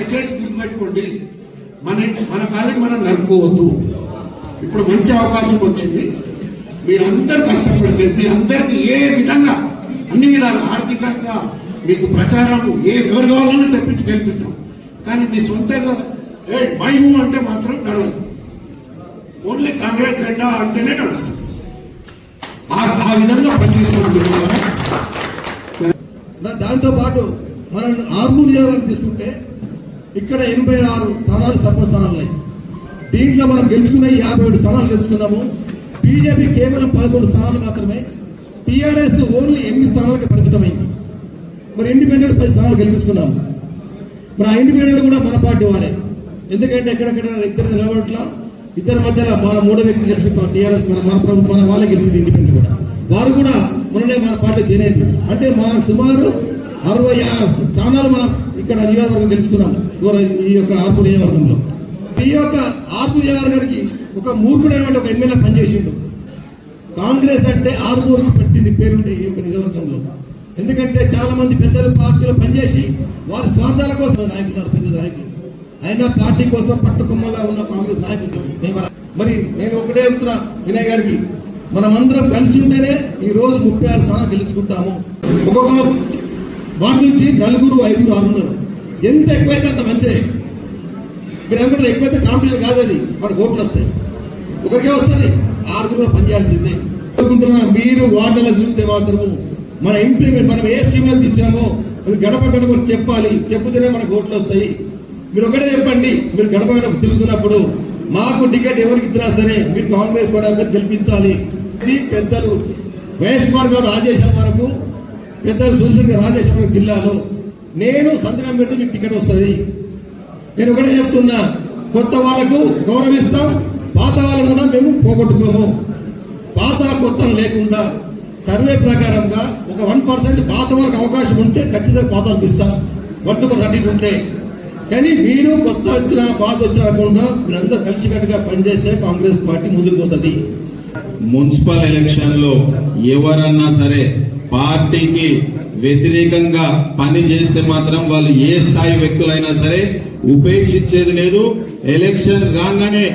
దయచేసి గుర్తుపెట్టుకోండి. మన మన కాళ్ళకి మనం నరుకోవద్దు ఇప్పుడు మంచి అవకాశం వచ్చింది. మీరందరూ కష్టపడితే మీ అందరికి ఏ విధంగా అన్ని విధాలు ఆర్థికంగా మీకు ప్రచారం ఏ ఎవరు కావాలన్నా తెప్పించి కల్పిస్తాం కానీ మీ సొంతంగా ఏ మై హూ అంటే మాత్రం నడవదు. ఓన్లీ కాంగ్రెస్ జెండా అంటేనే నడుస్తుంది. ఆ విధంగా పనిచేసుకుంటున్నారు దాంతో పాటు మనం ఆర్మూర్ తీసుకుంటే ఇక్కడ ఎనభై ఆరు స్థానాలు సర్పంచ్ స్థానాలు ఉన్నాయి దీంట్లో మనం గెలుచుకున్న యాభై ఏడు స్థానాలు గెలుచుకున్నాము. బీజేపీ కేవలం పదకొండు స్థానాలు మాత్రమే. టీఆర్ఎస్ ఓన్లీ ఎనిమిది స్థానాలకు పరిమితమైంది. మరి ఇండిపెండెంట్ పది స్థానాలు గెలిపించుకున్నాము. మరి ఆ ఇండిపెండెంట్ కూడా మన పార్టీ వారే. ఎందుకంటే ఎక్కడెక్కడ ఇద్దరు నిలబడట్ల ఇద్దరి మధ్యలో మన మూడో వ్యక్తి గెలిచి టీఆర్ఎస్ మన మన ప్రభుత్వం మన వాళ్ళే గెలిచింది ఇండిపెండెంట్ కూడా. వారు కూడా మననే మన పార్టీ తినేది అంటే మన సుమారు అరవై స్థానాలు మనం ఇక్కడ నియోజకవర్గం గెలుచుకున్నాం. ఈ యొక్క ఆర్పు నియోజకవర్గంలో. ఈ యొక్క ఆర్పు నియోజకవర్గానికి ఒక మూర్ఖుడైనటువంటి ఒక ఎమ్మెల్యే పనిచేసిండు. కాంగ్రెస్ అంటే ఆరుమూరుకు పెట్టింది పేరుండే ఈ యొక్క నియోజకవర్గంలో. ఎందుకంటే చాలా మంది పెద్దలు పార్టీలో పనిచేసి వారి స్వార్థాల కోసం నాయకులు ఉన్నారు, పెద్ద నాయకులు. అయినా పార్టీ కోసం పట్టుకొమ్మలా ఉన్న కాంగ్రెస్ నాయకులు మరి నేను ఒకటే చెప్తున్నా వినయ్ గారికి. మనం అందరం కలిసి ఉంటేనే ఈ రోజు ముప్పై ఆరు స్థానాలు గెలుచుకుంటాము. ఒక్కొక్క వాటి నుంచి నలుగురు ఐదుగురు ఆరు ఎంత ఎక్కువైతే అంత మంచిదే. మీరు అనుకుంటారు ఎక్కువైతే కాంపిటీషన్ కాదు అది వాడికి ఓట్లు వస్తాయి. ఒకరికే వస్తుంది ఆరుగురు పనిచేయాల్సిందే అనుకుంటున్నా మీరు వార్డుల తిరిగితే మాత్రము మన ఇంప్లిమెంట్ మనం ఏ స్కీమ్లో తెచ్చినామో ఇచ్చినామో అవి గడప గడప చెప్పాలి చెప్పుతేనే మనకు ఓట్లు వస్తాయి. మీరు ఒకటే చెప్పండి మీరు గడప గడప తిరుగుతున్నప్పుడు మాకు టికెట్ ఎవరికి ఇచ్చినా సరే మీరు కాంగ్రెస్ కూడా మీరు గెలిపించాలి. ఇది పెద్దలు మహేష్ కుమార్ గారు రాజేశ్వర వరకు పెద్దలు చూసిన రాజేశ్వర జిల్లాలో నేను సంతకం పెడితే మీకు టికెట్ వస్తుంది. నేను ఒకటే చెప్తున్నా కొత్త వాళ్ళకు గౌరవిస్తాం పాత వాళ్ళను కూడా మేము పోగొట్టుకోము. పాత కొత్త లేకుండా సర్వే ప్రకారంగా ఒక వన్ పర్సెంట్ పాత వాళ్ళకి అవకాశం ఉంటే ఖచ్చితంగా పాత అనిపిస్తాం ఇస్తాం. వన్ ఉంటే. కానీ మీరు కొత్త వచ్చినా పాత వచ్చినా కాకుండా మీరందరూ కలిసికట్టుగా పనిచేస్తే కాంగ్రెస్ పార్టీ ముందుకు పోతుంది. మున్సిపల్ ఎలక్షన్లో ఎవరన్నా సరే పార్టీకి వ్యతిరేకంగా పని చేస్తే మాత్రం వాళ్ళు ఏ స్థాయి వ్యక్తులైనా సరే ఉపేక్షించేది లేదు. ఎలక్షన్ రాగానే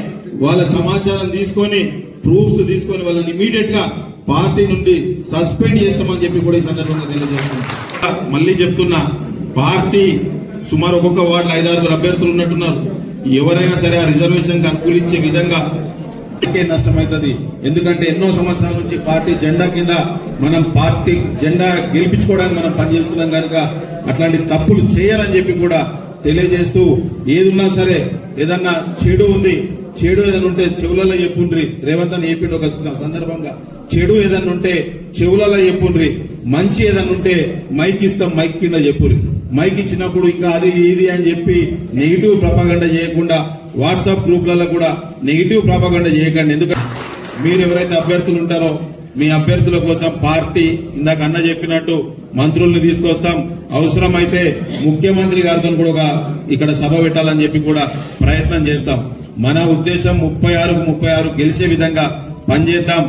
వాళ్ళ సమాచారం తీసుకొని ప్రూఫ్స్ తీసుకొని వాళ్ళని ఇమీడియట్గా పార్టీ నుండి సస్పెండ్ చేస్తామని చెప్పి కూడా ఈ సందర్భంగా తెలియజేస్తున్నా. మళ్ళీ చెప్తున్నా పార్టీ సుమారు ఒక్కొక్క వార్డులో ఐదారుగురు అభ్యర్థులు ఉన్నట్టున్నారు. ఎవరైనా సరే ఆ రిజర్వేషన్ అనుకూలించే విధంగా నష్టమవుతుంది. ఎందుకంటే ఎన్నో సంవత్సరాల నుంచి పార్టీ జెండా కింద మనం పార్టీ జెండా గెలిపించుకోవడానికి మనం పనిచేస్తున్నాం కనుక అట్లాంటి తప్పులు చేయాలని చెప్పి కూడా తెలియజేస్తూ ఏదున్నా సరే ఏదన్నా చెడు ఉంది చెడు ఏదైనా ఉంటే చెవులలో చెప్పుండ్రి. రేవంత్ అని చెప్పిండు ఒక సందర్భంగా. చెడు ఏదన్నా ఉంటే చెవులలో చెప్పుండ్రి మంచి ఏదన్నా ఉంటే మైక్ ఇస్తాం మైక్ కింద చెప్పుర్రి మైక్ ఇచ్చినప్పుడు ఇంకా అది ఇది అని చెప్పి నెగిటివ్ ప్రపగండ చేయకుండా వాట్సాప్ గ్రూప్లలో కూడా నెగిటివ్ ప్రపగండ చేయకండి. ఎందుకంటే మీరు ఎవరైతే అభ్యర్థులు ఉంటారో మీ అభ్యర్థుల కోసం పార్టీ ఇందాక అన్న చెప్పినట్టు మంత్రుల్ని తీసుకొస్తాం. అవసరమైతే ముఖ్యమంత్రి గారితో కూడా ఇక్కడ సభ పెట్టాలని చెప్పి కూడా ప్రయత్నం చేస్తాం. మన ఉద్దేశం ముప్పై ఆరుకు ముప్పై ఆరు గెలిచే విధంగా పనిచేద్దాం.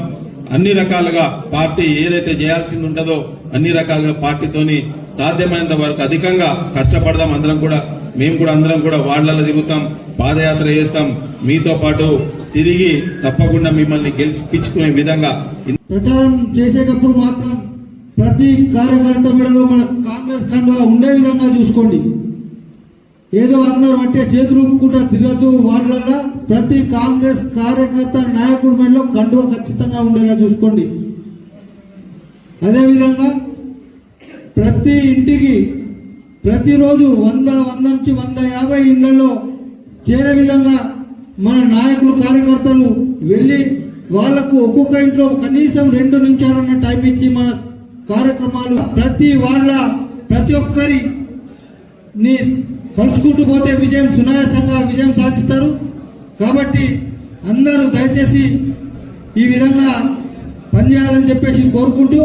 అన్ని రకాలుగా పార్టీ ఏదైతే చేయాల్సింది ఉంటుందో అన్ని రకాలుగా పార్టీతోని సాధ్యమైనంత వరకు అధికంగా కష్టపడదాం. అందరం కూడా మేము కూడా అందరం కూడా వార్డులలో తిరుగుతాం పాదయాత్ర చేస్తాం. మీతో పాటు తిరిగి తప్పకుండా మిమ్మల్ని గెలిపించుకునే విధంగా ప్రచారం చేసేటప్పుడు మాత్రం ప్రతి కార్యకర్త మెడలో మన కాంగ్రెస్ ఉండే విధంగా చూసుకోండి. ఏదో అందరూ అంటే చేతులు ఊపుకుంటా తినద్దు వాళ్ళల్లో ప్రతి కాంగ్రెస్ కార్యకర్త నాయకుడి మెడలో కండువ ఖచ్చితంగా ఉండేలా చూసుకోండి. అదేవిధంగా ప్రతి ఇంటికి ప్రతిరోజు వంద వంద నుంచి వంద యాభై ఇళ్ళలో చేరే విధంగా మన నాయకులు కార్యకర్తలు వెళ్ళి వాళ్ళకు ఒక్కొక్క ఇంట్లో కనీసం రెండు నిమిషాలన్న టైం ఇచ్చి మన కార్యక్రమాలు ప్రతి వాళ్ళ ప్రతి ఒక్కరి కలుసుకుంటూ పోతే విజయం సునాయాసంగా విజయం సాధిస్తారు. కాబట్టి అందరూ దయచేసి ఈ విధంగా పనిచేయాలని చెప్పేసి కోరుకుంటూ